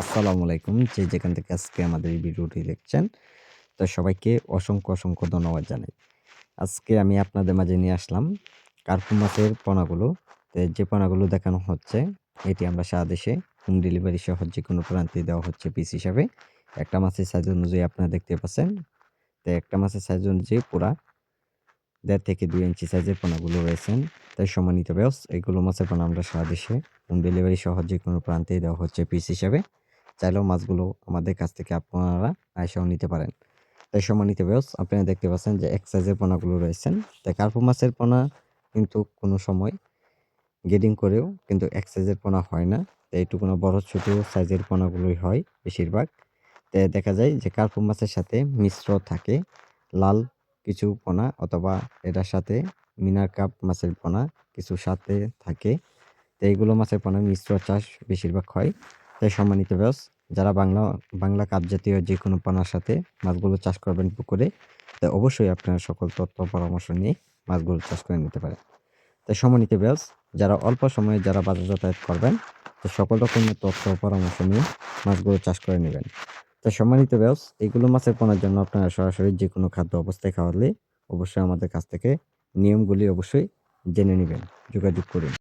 আসসালামু আলাইকুম। যে যেখান থেকে আজকে আমাদের ভিডিওটি দেখছেন, তো সবাইকে অসংখ্য, অসংখ্য ধন্যবাদ জানাই। আজকে আমি আপনাদের মাঝে নিয়ে আসলাম কার্পু মাছের পোনাগুলো। তো যে পোনাগুলো দেখানো হচ্ছে, এটি আমরা সারা দেশে হোম ডেলিভারি সহ যে কোনো প্রান্তে দেওয়া হচ্ছে পিস হিসাবে। একটা মাছের সাইজ অনুযায়ী আপনারা দেখতে পাচ্ছেন। তো একটা মাছের সাইজ অনুযায়ী পুরা দেড় থেকে দুই ইঞ্চি সাইজের পোনাগুলো রয়েছেন। তাই সম্মানিত ভিউয়ার্স, এগুলো মাছের পোনা আমরা সারা দেশে হোম ডেলিভারি সহ যে কোনো প্রান্তেই দেওয়া হচ্ছে পিস হিসাবে। চাইলেও মাছগুলো আমাদের কাছ থেকে আপনারা আইসাও নিতে পারেন। তাই সম্মানিত ভিউয়ার্স, আপনারা দেখতে পাচ্ছেন যে এক সাইজের পোনাগুলো রয়েছেন। তাই কার্পু মাছের পোনা কিন্তু কোনো সময় গেডিং করেও কিন্তু এক সাইজের পোনা হয় না। তো এইটুকুনো বড় ছোট সাইজের পোনাগুলোই হয় বেশিরভাগ। তো দেখা যায় যে কার্পু মাছের সাথে মিশ্র থাকে লাল কিছু পোনা অথবা এটার সাথে মিনার কাপ মাছের পোনা কিছু সাথে থাকে। তো এইগুলো মাছের পোনা মিশ্র চাষ বেশিরভাগ হয়। তাই সম্মানিত ভিউয়ার্স, যারা বাংলা বাংলা কাপ জাতীয় যে কোনো পোনার সাথে মাছগুলো চাষ করবেন পুকুরে, তো অবশ্যই আপনারা সকল তথ্য পরামর্শ নিয়ে মাছগুলো চাষ করে নিতে পারেন। তাই সম্মানিত ভিউয়ার্স, যারা অল্প সময়ে যারা বাজার যাতায়াত করবেন, তো সকল রকমের তথ্য পরামর্শ নিয়ে মাছগুলো চাষ করে নেবেন। তো সম্মানিত ভিউয়ার্স, এগুলো মাছের পোনার জন্য আপনারা সরাসরি যে কোনো খাদ্য অবস্থায় খাওয়ালে অবশ্যই আমাদের কাছ থেকে নিয়মগুলি অবশ্যই জেনে নেবেন যোগাযোগ করুন।